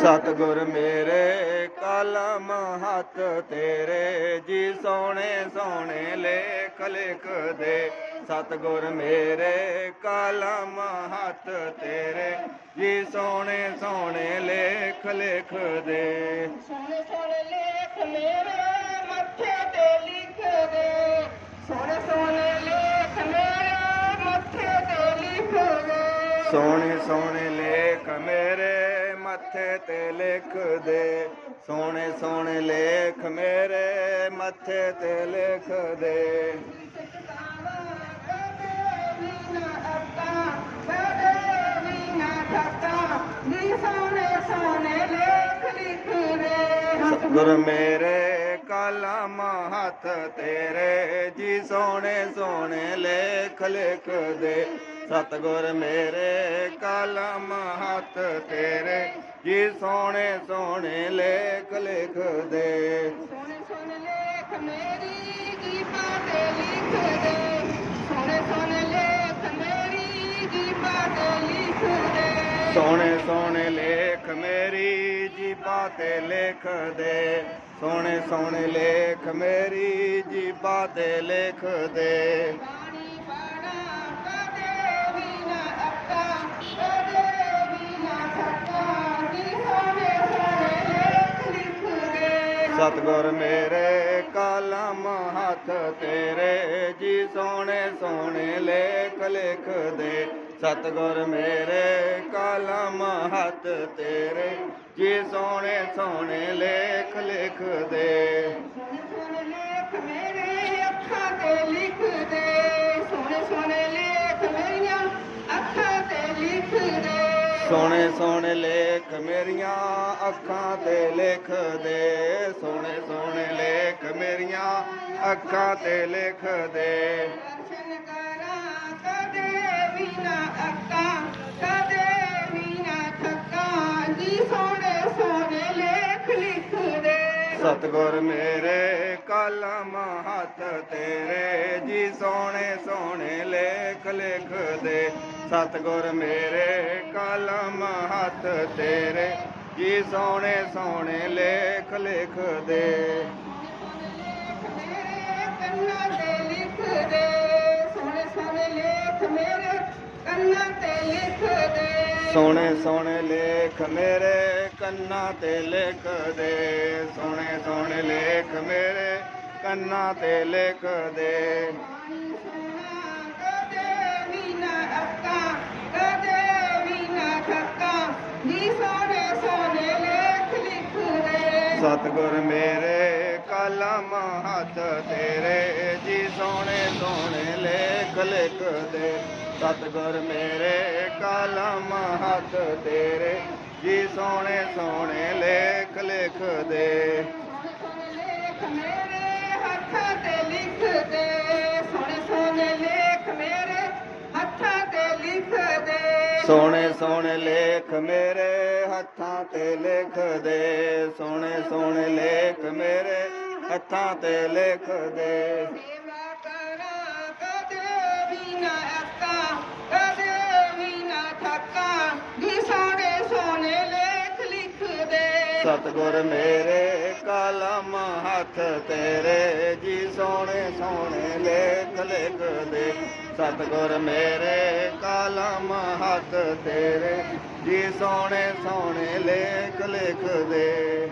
ਸਤਿਗੁਰ ਮੇਰੇ ਕਲਮ ਹੱਥ ਤੇਰੇ, ਜੀ ਸੋਹਣੇ ਸੋਹਣੇ ਲੇਖ ਲਿਖਦੇ। ਸਤਿਗੁਰ ਮੇਰੇ ਕਲਮ ਹੱਥ ਤੇਰੇ, ਜੀ ਸੋਹਣੇ ਸੋਹਣੇ ਲੇਖ ਲਿਖਦੇ। ਸੋਹਣੇ ਸੋਹਣੇ ਲੇਖ ਮੇਰੇ ਮੱਥੇ ਤੇ ਲਿਖ ਦੇ ਸੋਹਣੇ ਸੋਹਣੇ ਲੇਖ ਮੇਰੇ ਮੱਥੇ ਤੇ ਲਿਖ ਦੇ ਸੋਹਣੇ ਸੋਹਣੇ ਲੇਖ ਮੇਰੇ ਮੱਥੇ ਤੇ ਲਿਖ ਦੇ ਸੋਹਣੇ ਸੋਹਣੇ ਲੇਖ ਮੇਰੇ ਮੱਥੇ ਤੇ ਲਿਖ ਦੇ ਸਤਿਕਾਰਾ ਮੇਰੇ ਕਲਮ ਹੱਥ ਤੇਰੇ ਜੀ। ਸੋਹਣੇ ਸੋਹਣੇ ਲੇਖ ਲਿਖ ਦੇ ਸਤਿਗੁਰ ਮੇਰੇ ਕਲਮ ਹੱਥ ਤੇਰੇ ਜੀ ਸੋਹਣੇ ਸੋਹਣੇ ਲੇਖ ਲਿਖ ਦੇ ਸੋਹਣੇ ਸੋਹਣੇ ਲੇਖ ਮੇਰੀ ਜੀਪਾ ਤੇ ਲਿਖ ਦੇ ਸੋਹਣੇ ਸੋਹਣੇ ਲੇਖ ਮੇਰੀ ਜੀਪਾ ਤੇ ਲਿਖ ਦੇ ਸੋਹਣੇ ਸੋਹਣੇ ਲੇਖ ਮੇਰੀ ਜੀਬਾ ਤੇ ਲਿਖ ਦੇ ਸੋਹਣੇ ਸੋਹਣੇ ਲੇਖ ਮੇਰੀ ਜੀਬਾ ਤੇ ਲਿਖ ਦੇ ਬਾਣੀ ਸਤਿਗੁਰ ਮੇਰੇ ਕਲਮ ਹੱਥ ਤੇਰੇ, ਜੀ ਸੋਹਣੇ ਸੋਹਣੇ ਲੇਖ ਲਿਖ ਦੇ ਸਤਿਗੁਰ ਮੇਰੇ ਕਲਮ ਹੱਥ ਤੇਰੇ, ਜੀ ਸੋਹਣੇ ਸੋਹਣੇ ਲੇਖ ਲਿਖ ਦੇ ਸੋਹਣੇ ਸੋਹਣੇ ਲੇਖ ਮੇਰੇ ਅੱਖਾਂ ਤੇ ਲਿਖ ਦੇ ਸੋਹਣੇ ਸੋਹਣੇ ਲੇਖ ਮੇਰੀਆਂ ਅੱਖਾਂ ਤੇ ਲਿਖ ਦੇ ਸੋਹਣੇ ਸੋਹਣੇ ਲੇਖ ਮੇਰੀਆਂ ਅੱਖਾਂ ਤੇ ਲਿਖ ਦੇ ਦਰਸ਼ਨ ਕਰਾਂ ਕਦੇ ਵੀ ਨਾ ਅੱਕਾ ਕਦੇ ਵੀ ਨਾ ਥੱਕਾ। ਜੀ ਸੋਹਣੇ ਸੋਹਣੇ ਲੇਖ ਲਿਖ ਦੇ ਸਤਿਗੁਰ ਮੇਰੇ ਕਲਮ ਹੱਥ ਤੇਰੇ। ਜੀ ਸੋਹਣੇ ਸੋਹਣੇ ਲੇਖ ਲਿਖ ਦੇ ਸਤਿਗੁਰ ਮੇਰੇ ਕਲਮ ਹੱਥ ਤੇਰੇ, ਜੀ ਸੋਹਣੇ ਸੋਹਣੇ ਲੇਖ ਲਿਖ ਦੇ ਸੋਹਣੇ ਸੋਹਣੇ ਲੇਖ ਮੇਰੇ ਕੰਨਾਂ ਤੇ ਲਿਖ ਦੇ ਸੋਹਣੇ ਸੋਹਣੇ ਲੇਖ ਮੇਰੇ ਕੰਨਾਂ ਤੇ ਲਿਖ ਦੇ ਸਤਿਗੁਰ ਮੇਰੇ ਕਲਮ ਹੱਥ ਤੇਰੇ, ਜੀ ਸੋਹਣੇ ਸੋਹਣੇ ਲੇਖ ਲਿਖ ਦੇ ਸਤਿਗੁਰ ਮੇਰੇ ਕਲਮ ਹੱਥ ਤੇਰੇ, ਜੀ ਸੋਹਣੇ ਸੋਹਣੇ ਲੇਖ ਲਿਖ ਦੇ ਸੋਹਣੇ ਲੇਖ ਮੇਰੇ ਸੋਹਣੇ ਸੋਹਣੇ ਲੇਖ ਮੇਰੇ ਹੱਥਾਂ ਤੇ ਲਿਖ ਦੇ ਸੋਹਣੇ ਸੋਹਣੇ ਲੇਖ ਮੇਰੇ ਹੱਥਾਂ ਤੇ ਲਿਖ ਦੇ ਸਤਿਗੁਰ ਮੇਰੇ ਕਲਮ ਹੱਥ ਤੇਰੇ ਜੀ ਸੋਹਣੇ ਸੋਹਣੇ ਲੇਖ ਲਿਖ ਦੇ ਸਤਿਗੁਰ ਮੇਰੇ ਕਲਮ ਹੱਥ ਤੇਰੇ ਜੀ ਸੋਹਣੇ ਸੋਹਣੇ ਲੇਖ ਲਿਖ ਦੇ